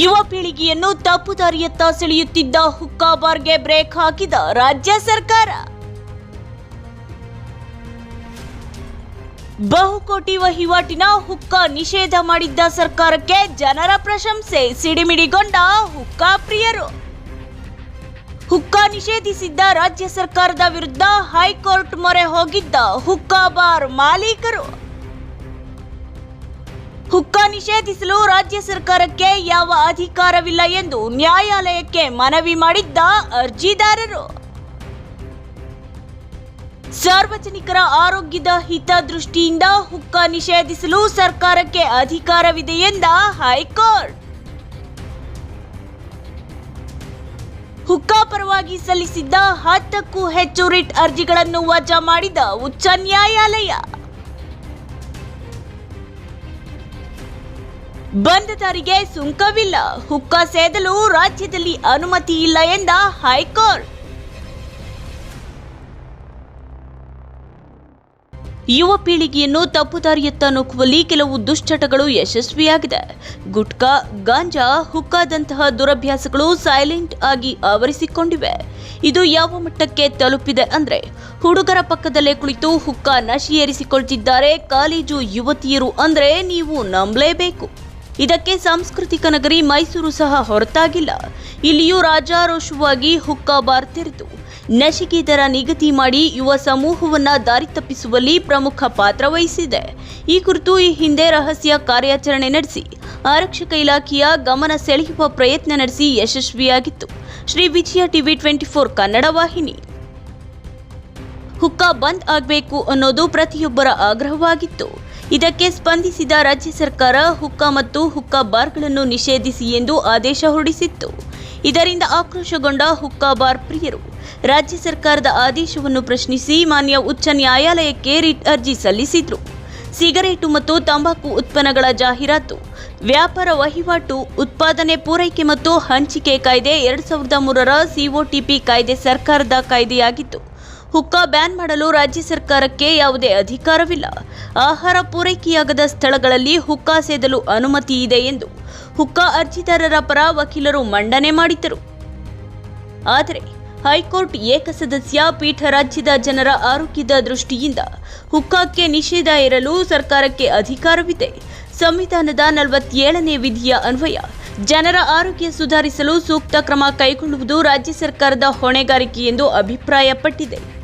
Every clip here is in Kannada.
ಯುವ ಪೀಳಿಗೆಯನ್ನು ತಪ್ಪು ದಾರಿಯತ್ತ ಸೆಳೆಯುತ್ತಿದ್ದ ಹುಕ್ಕಾ ಬಾರ್ಗೆ ಬ್ರೇಕ್ ಹಾಕಿದ ರಾಜ್ಯ ಸರ್ಕಾರ. ಬಹುಕೋಟಿ ವಹಿವಾಟಿನ ಹುಕ್ಕಾ ನಿಷೇಧ ಮಾಡಿದ್ದ ಸರ್ಕಾರಕ್ಕೆ ಜನರ ಪ್ರಶಂಸೆ ಸಿಡಿಮಿಡಿಗೊಂಡ ಹುಕ್ಕಾ ಪ್ರಿಯರು. ಹುಕ್ಕಾ ನಿಷೇಧಿಸಿದ್ದ ರಾಜ್ಯ ಸರ್ಕಾರದ ವಿರುದ್ಧ ಹೈಕೋರ್ಟ್ ಮೊರೆ ಹೋಗಿದ್ದ ಹುಕ್ಕಾ ಬಾರ್ ಮಾಲೀಕರು. ಹುಕ್ಕಾ ನಿಷೇಧಿಸಲು ರಾಜ್ಯ ಸರ್ಕಾರಕ್ಕೆ ಯಾವ ಅಧಿಕಾರವಿಲ್ಲ ಎಂದು ನ್ಯಾಯಾಲಯಕ್ಕೆ ಮನವಿ ಮಾಡಿದ್ದ ಅರ್ಜಿದಾರರು. ಸಾರ್ವಜನಿಕರ ಆರೋಗ್ಯದ ಹಿತದೃಷ್ಟಿಯಿಂದ ಹುಕ್ಕ ನಿಷೇಧಿಸಲು ಸರ್ಕಾರಕ್ಕೆ ಅಧಿಕಾರವಿದೆ ಎಂದ ಹೈಕೋರ್ಟ್. ಹುಕ್ಕಾ ಪರವಾಗಿ ಸಲ್ಲಿಸಿದ್ದ ಹತ್ತಕ್ಕೂ ಹೆಚ್ಚು ರಿಟ್ ಅರ್ಜಿಗಳನ್ನು ವಜಾ ಮಾಡಿದ ಉಚ್ಚ ನ್ಯಾಯಾಲಯ. ಬಂದದಾರಿಗೆ ಸುಂಕವಿಲ್ಲ. ಹುಕ್ಕ ಸೇದಲು ರಾಜ್ಯದಲ್ಲಿ ಅನುಮತಿ ಇಲ್ಲ ಎಂದ ಹೈಕೋರ್ಟ್. ಯುವ ಪೀಳಿಗೆಯನ್ನು ತಪ್ಪು ದಾರಿಯತ್ತ ನೂಕುವಲ್ಲಿ ಕೆಲವು ದುಶ್ಚಟಗಳು ಯಶಸ್ವಿಯಾಗಿದೆ. ಗುಟ್ಕಾ, ಗಾಂಜಾ, ಹುಕ್ಕಾದಂತಹ ದುರಭ್ಯಾಸಗಳು ಸೈಲೆಂಟ್ ಆಗಿ ಆವರಿಸಿಕೊಂಡಿವೆ. ಇದು ಯಾವ ಮಟ್ಟಕ್ಕೆ ತಲುಪಿದೆ ಅಂದ್ರೆ, ಹುಡುಗರ ಪಕ್ಕದಲ್ಲೇ ಕುಳಿತು ಹುಕ್ಕಾ ನಶಿ ಏರಿಸಿಕೊಳ್ತಿದ್ದಾರೆ ಕಾಲೇಜು ಯುವತಿಯರು ಅಂದ್ರೆ ನೀವು ನಂಬಲೇಬೇಕು. ಇದಕ್ಕೆ ಸಾಂಸ್ಕೃತಿಕ ನಗರಿ ಮೈಸೂರು ಸಹ ಹೊರತಾಗಿಲ್ಲ. ಇಲ್ಲಿಯೂ ರಾಜಾರೋಷವಾಗಿ ಹುಕ್ಕಾ ಬಾರ್ ತೆರೆದು ದರ ನಿಗದಿ ಮಾಡಿ ಯುವ ಸಮೂಹವನ್ನ ದಾರಿ ತಪ್ಪಿಸುವಲ್ಲಿ ಪ್ರಮುಖ ಪಾತ್ರ ವಹಿಸಿದೆ. ಈ ಕುರಿತು ಈ ಹಿಂದೆ ರಹಸ್ಯ ಕಾರ್ಯಾಚರಣೆ ನಡೆಸಿ ಆರಕ್ಷಕ ಇಲಾಖೆಯ ಗಮನ ಸೆಳೆಯುವ ಪ್ರಯತ್ನ ನಡೆಸಿ ಯಶಸ್ವಿಯಾಗಿತ್ತು. Shri Vijaya TV twenty four Kannada ವಾಹಿನಿ. ಹುಕ್ಕಾ ಬಂದ್ ಆಗಬೇಕು ಅನ್ನೋದು ಪ್ರತಿಯೊಬ್ಬರ ಆಗ್ರಹವಾಗಿತ್ತು. ಇದಕ್ಕೆ ಸ್ಪಂದಿಸಿದ ರಾಜ್ಯ ಸರ್ಕಾರ ಹುಕ್ಕಾ ಮತ್ತು ಹುಕ್ಕಾ ಬಾರ್ಗಳನ್ನು ನಿಷೇಧಿಸಿ ಎಂದು ಆದೇಶ ಹೊರಡಿಸಿತ್ತು. ಇದರಿಂದ ಆಕ್ರೋಶಗೊಂಡ ಹುಕ್ಕಾ ಬಾರ್ ಪ್ರಿಯರು, ರಾಜ್ಯ ಸರ್ಕಾರದ ಆದೇಶವನ್ನು ಪ್ರಶ್ನಿಸಿ ಮಾನ್ಯ ಉಚ್ಚ ನ್ಯಾಯಾಲಯಕ್ಕೆ ರಿಟ್ ಅರ್ಜಿ ಸಲ್ಲಿಸಿದ್ರು. ಸಿಗರೇಟು ಮತ್ತು ತಂಬಾಕು ಉತ್ಪನ್ನಗಳ ಜಾಹೀರಾತು, ವ್ಯಾಪಾರ ವಹಿವಾಟು, ಉತ್ಪಾದನೆ ಪೂರೈಕೆ ಮತ್ತು ಹಂಚಿಕೆ ಕಾಯ್ದೆ ಎರಡು ಸಾವಿರದ ಮೂರರ ಸಿಒಟಿಪಿ ಕಾಯ್ದೆ ಸರ್ಕಾರದ ಕಾಯ್ದೆಯಾಗಿತ್ತು. ಹುಕ್ಕಾ ಬ್ಯಾನ್ ಮಾಡಲು ರಾಜ್ಯ ಸರ್ಕಾರಕ್ಕೆ ಯಾವುದೇ ಅಧಿಕಾರವಿಲ್ಲ. ಆಹಾರ ಪೂರೈಕೆಯಾಗದ ಸ್ಥಳಗಳಲ್ಲಿ ಹುಕ್ಕಾ ಸೇದಲು ಅನುಮತಿ ಇದೆ ಎಂದು ಹುಕ್ಕಾ ಅರ್ಜಿದಾರರ ಪರ ವಕೀಲರು ಮಂಡನೆ ಮಾಡಿದ್ದರು. ಆದರೆ ಹೈಕೋರ್ಟ್ ಏಕಸದಸ್ಯ ಪೀಠ ರಾಜ್ಯದ ಜನರ ಆರೋಗ್ಯದ ದೃಷ್ಟಿಯಿಂದ ಹುಕ್ಕಾಕ್ಕೆ ನಿಷೇಧ ಇರಲು ಸರ್ಕಾರಕ್ಕೆ ಅಧಿಕಾರವಿದೆ. ಸಂವಿಧಾನದ ನಲವತ್ತೇಳನೇ ವಿಧಿಯ ಅನ್ವಯ ಜನರ ಆರೋಗ್ಯ ಸುಧಾರಿಸಲು ಸೂಕ್ತ ಕ್ರಮ ಕೈಗೊಳ್ಳುವುದು ರಾಜ್ಯ ಸರ್ಕಾರದ ಹೊಣೆಗಾರಿಕೆ ಎಂದು ಅಭಿಪ್ರಾಯಪಟ್ಟಿದೆ.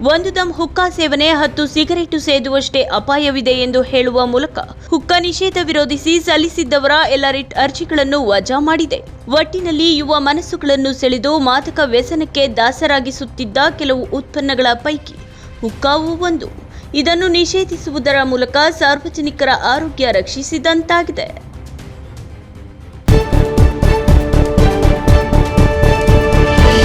ಒಂದು ದಮ್ ಹುಕ್ಕಾ ಸೇವನೆ, ಹತ್ತು ಸಿಗರೇಟು ಸೇದುವಷ್ಟೇ ಅಪಾಯವಿದೆ ಎಂದು ಹೇಳುವ ಮೂಲಕ ಹುಕ್ಕಾ ನಿಷೇಧ ವಿರೋಧಿಸಿ ಸಲ್ಲಿಸಿದ್ದವರ ಎಲ್ಲ ರಿಟ್ ಅರ್ಜಿಗಳನ್ನು ವಜಾ ಮಾಡಿದೆ. ಒಟ್ಟಿನಲ್ಲಿ ಯುವ ಮನಸ್ಸುಗಳನ್ನು ಸೆಳೆದು ಮಾದಕ ವ್ಯಸನಕ್ಕೆ ದಾಸರಾಗಿಸುತ್ತಿದ್ದ ಕೆಲವು ಉತ್ಪನ್ನಗಳ ಪೈಕಿ ಹುಕ್ಕಾವು ಒಂದು. ಇದನ್ನು ನಿಷೇಧಿಸುವುದರ ಮೂಲಕ ಸಾರ್ವಜನಿಕರ ಆರೋಗ್ಯ ರಕ್ಷಿಸಿದಂತಾಗಿದೆ.